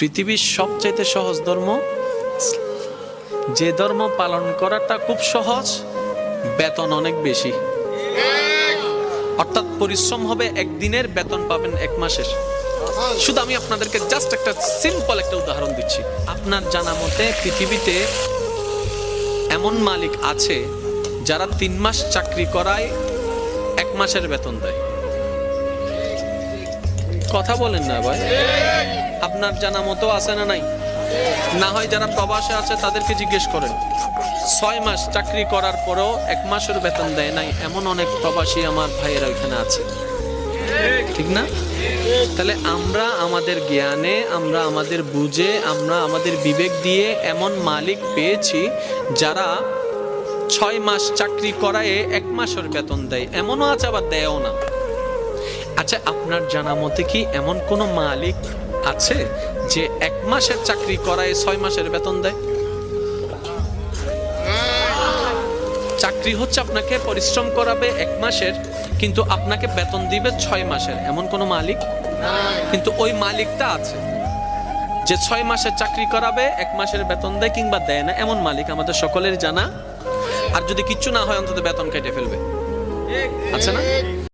পৃথিবীর সবচাইতে সহজ ধর্ম? যে ধর্ম পালন করাটা খুব সহজ, বেতন অনেক বেশি। অর্থাৎ পরিশ্রম হবে একদিনের, বেতন পাবেন এক মাসের। শুধু আমি আপনাদেরকে জাস্ট একটা সিম্পল একটা উদাহরণ দিচ্ছি। আপনার জানা মতে পৃথিবীতে এমন মালিক আছে যারা তিন মাস চাকরি করায় এক মাসের বেতন দেয়। কথা বলেন না ভাই। আপনার জানা মতো আছে না নাই? না হয় যারা প্রবাসে আছে, তাদেরকে জিজ্ঞেস করেন। ছয় মাস চাকরি করার পরেও এক মাসের বেতন দেয় নাই, এমন অনেক প্রবাসী আমার ভাইয়েরা ওইখানে আছে। ঠিক না? তাহলে আমরা আমাদের জ্ঞানে, আমরা আমাদের বুঝে, আমরা আমাদের বিবেক দিয়ে এমন মালিক পেয়েছি যারা ছয় মাস চাকরি করায় এক মাসের বেতন দেয়। এমনও আছে, আবার দেয়ও না। আচ্ছা আপনার জানা মতে কি এমন কোনো মালিক আছে যে এক মাসের চাকরি করায় ছয় মাসের বেতন দেয়? চাকরি হচ্ছে আপনাকে পরিশ্রম করাবে এক মাসের, কিন্তু আপনাকে বেতন দিবে ছয় মাসের। এমন কোনো মালিক? কিন্তু ওই মালিকটা আছে, যে ছয় মাসের চাকরি করাবে, এক মাসের বেতন দেয় কিংবা দেয় না। এমন মালিক আমাদের সকলের জানা। আর যদি কিচ্ছু না হয়, অন্তত বেতন কেটে ফেলবে। আছে না?